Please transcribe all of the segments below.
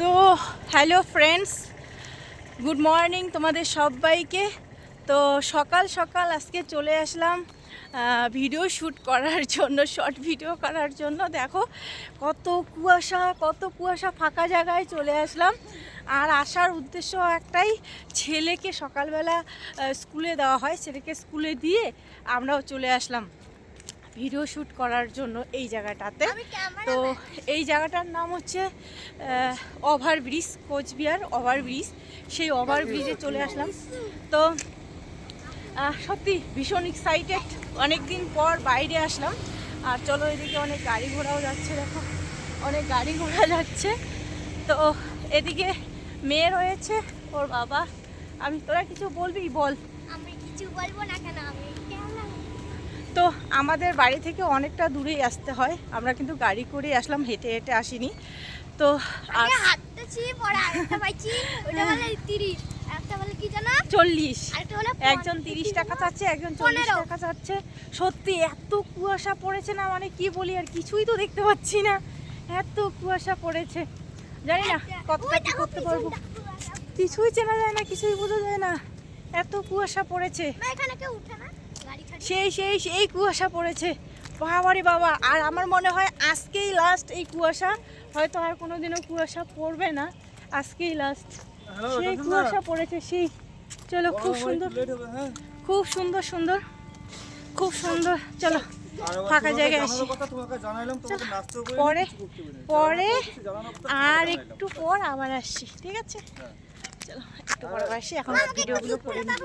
তো hello friends good morning তোমাদের সবাইকে। তো, সকাল সকাল আজকে চলে আসলাম ভিডিও শ্যুট করার জন্য শর্ট ভিডিও করার জন্য। দেখো, কত কুয়াশা কত কুয়াশা ফাঁকা জায়গায় চলে আসলাম। আর আসার উদ্দেশ্য একটাই, ছেলেকে সকালবেলা স্কুলে দেওয়া হয়। ছেলেকে স্কুলে দিয়ে আমরাও চলে আসলাম। ভিডিও শ্যুট করার জন্য এই জায়গাটাতে। তো এই জায়গাটার নাম হচ্ছে over bridge Cooch Behar over bridge সেই ওভার ব্রিজে চলে আসলাম। তো সত্যি ভীষণ এক্সাইটেড অনেক দিন পর বাইরে আসলাম। আর চলো এদিকে অনেক গাড়ি ঘোড়াও যাচ্ছে দেখো। অনেক গাড়ি ঘোড়া যাচ্ছে। তো এদিকে মেয়ে রয়েছে ওর বাবা। আমি তোরা কিছু বলবি? বল। আমি কিছু বলব না কেন? আমি তো আমাদের বাড়ি থেকে অনেকটা দূরেই আসতে হয়। আমরা কিন্তু গাড়ি করে আসলাম হেঁটে হেঁটে আসিনি। তো আর জানো চল্লিশ। একজন তিরিশ টাকা চাচ্ছে একজন চল্লিশ টাকা চাচ্ছে। সত্যি এত কুয়াশা পড়েছে না মানে কি বলি আর কিছুই তো দেখতে পাচ্ছি না। এত কুয়াশা পড়েছে। জানি না কতটা কি করতে পারব। কিছুই চেনা যায় না কিছুই বোঝা যায় না। এত কুয়াশা পড়েছে। এখানে কেউ উঠে না। সেই সেই সেই কুয়াশা পড়েছে। বাবারে বাবা। আর আমার মনে হয় আজকেই লাস্ট এই কুয়াশা। হয়তো আর কোনোদিনও কুয়াশা পড়বে না। আজকেই লাস্ট সেই কুয়াশা পড়েছে সেই। চলো খুব সুন্দর। খুব সুন্দর সুন্দর। খুব সুন্দর। চলো ফাঁকা জায়গায় আসি। পরে পরে। আর একটু পর আবার আসছি ঠিক আছে? চলো একটু পর আসি এখন ভিডিওগুলো করে নিই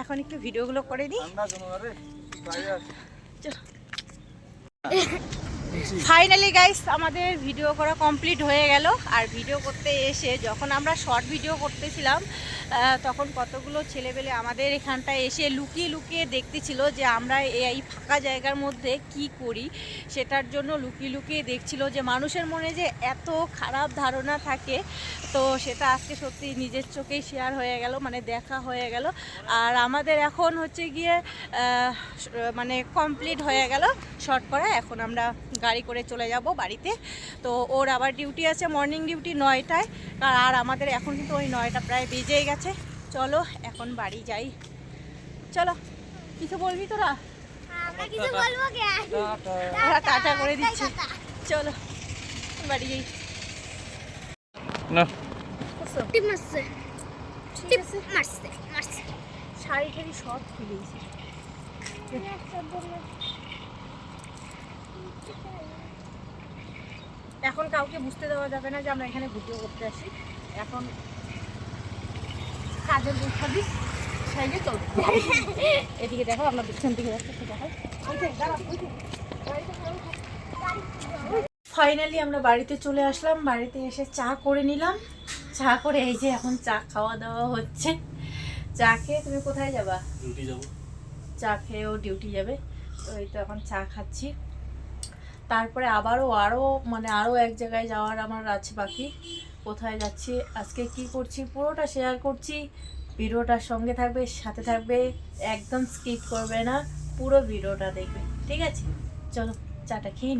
এখন একটু ভিডিওগুলো করে নিই। ফাইনালি গাইস আমাদের ভিডিও করা কমপ্লিট হয়ে গেল। আর ভিডিও করতে এসে যখন আমরা শর্ট ভিডিও করতেছিলাম তখন কতগুলো ছেলেবেলে আমাদের এখানটায় এসে লুকিয়ে লুকিয়ে দেখতেছিল যে আমরা এই ফাঁকা জায়গার মধ্যে কি করি। সেটার জন্য লুকিয়ে লুকিয়ে দেখছিল যে মানুষের মনে যে এত খারাপ ধারণা থাকে। তো সেটা আজকে সত্যি নিজের চোখেই শেয়ার হয়ে গেল মানে দেখা হয়ে গেল। আর আমাদের এখন হচ্ছে গিয়ে মানে কমপ্লিট হয়ে গেল শর্ট করা। এখন আমরা গাড়ি করে চলে যাব বাড়িতে। তো ওর আবার ডিউটি আছে মর্নিং ডিউটি নয়টায়। আর আমাদের এখন কিন্তু ওই নয়টা প্রায় বেজেই গেছে। চলো এখন বাড়ি যাই। চলো কিছু বলবি তোরা? ওরা টাটা করে দিচ্ছে। চলো বাড়ি যাই। না। শাড়ি ঠাড়ি সব খুলেছি এখন কাউকে বুঝতে দেওয়া যাবে না যে আমরা এখানে ভিডিও করতে আসি। এখন কাজের বৈঠাবি সাইডে এদিকে দেখো আমরা পিছন দিকে ফাইনালি আমরা বাড়িতে চলে আসলাম বাড়িতে এসে চা করে নিলাম। চা করে এই যে এখন চা খাওয়া দাওয়া হচ্ছে। চা খেয়ে তুমি কোথায় যাবা? ডিউটি যাব। চা খেয়ে ও ডিউটি যাবে। তো এই তো এখন চা খাচ্ছি। তারপরে আবারও আরও মানে আরও এক জায়গায় যাওয়ার আমার আছে বাকি। কোথায় যাচ্ছি, আজকে কি করছি, পুরোটা শেয়ার করছি। ভিডিওটার সঙ্গে থাকবে, সাথে থাকবে, একদম স্কিপ করবে না, পুরো ভিডিওটা দেখবে, ঠিক আছে? চলো চাটা খেয়ে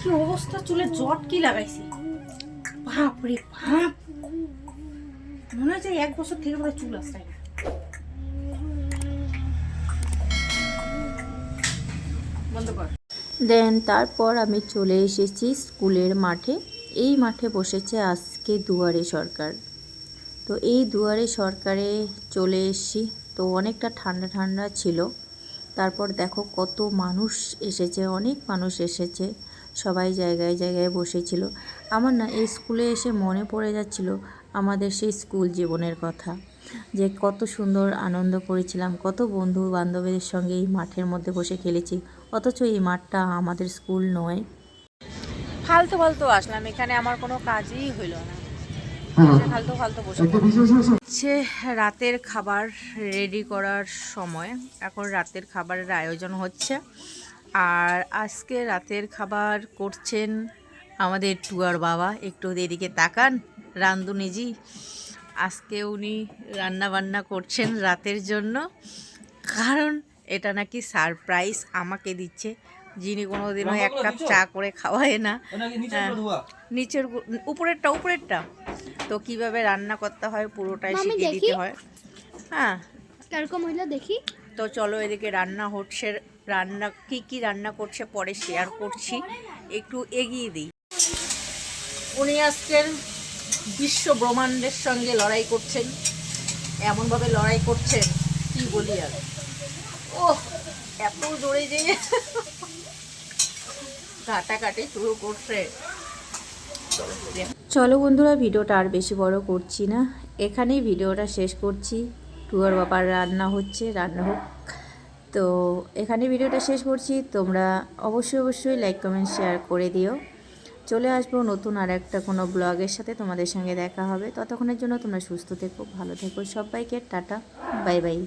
কি অবস্থা? চুলে জট কি লাগাইছি? রে মনে যে এক বছর থেকে পরে চুল আসছে না? দেন তারপর আমি চলে এসেছি স্কুলের মাঠে। এই মাঠে বসেছে আজকে দুয়ারে সরকার। তো এই দুয়ারে সরকারে চলে এসেছি। তো অনেকটা ঠান্ডা ঠান্ডা ছিল। তারপর দেখো কত মানুষ এসেছে, অনেক মানুষ এসেছে। সবাই জায়গায় জায়গায় বসেছিল। আমার না এই স্কুলে এসে মনে পড়ে যাচ্ছিল আমাদের সেই স্কুল জীবনের কথা। যে কত সুন্দর আনন্দ করেছিলাম কত বন্ধু বান্ধবীদের সঙ্গে এই মাঠের মধ্যে বসে খেলেছি অথচ এই মাঠটা আমাদের স্কুল নয়। ফালতু ফালতু আসলাম এখানে আমার কোনো কাজই হইল না। ফালতু ফালতু বসে হচ্ছে রাতের খাবার রেডি করার সময় এখন রাতের খাবারের আয়োজন হচ্ছে। আর আজকে রাতের খাবার করছেন আমাদের টুয়ার বাবা। একটু এদিকে তাকান রান্ধুনিজি আজকে উনি রান্না বান্না করছেন রাতের জন্য। কারণ এটা নাকি সারপ্রাইজ আমাকে দিচ্ছে। যিনি কোনোদিনও এক কাপ চা করে খাওয়ায় না। হ্যাঁ, নিচের উপরেরটা উপরেরটা। তো কীভাবে রান্না করতে হয় পুরোটাই শিখিয়ে দিতে হয়। হ্যাঁ। হইল দেখি? তো চলো এদিকে রান্না হচ্ছে রান্না, কি কি রান্না করছে পরে শেয়ার করছি। একটু এগিয়ে দিই। উনি আজকের বিশ্ব ব্রহ্মাণ্ডের সঙ্গে লড়াই করছেন। এমনভাবে লড়াই করছেন, কি বলি আর। ও এত জোরে যে কাটাকাটি শুরু করছে। চলো বন্ধুরা, ভিডিওটা আর বেশি বড় করছি না। এখানেই ভিডিওটা শেষ করছি। টুয়ার বাবার রান্না হচ্ছে, রান্না হোক। তো এখানে ভিডিওটা শেষ করছি। তোমরা অবশ্যই অবশ্যই লাইক কমেন্ট শেয়ার করে দিও। চলে আসব নতুন আর একটা কোনো ব্লগের সাথে। তোমাদের সঙ্গে দেখা হবে। ততক্ষণের জন্য তোমরা সুস্থ থেকো, ভালো থেকো। সবাইকে টাটা, বাই বাই।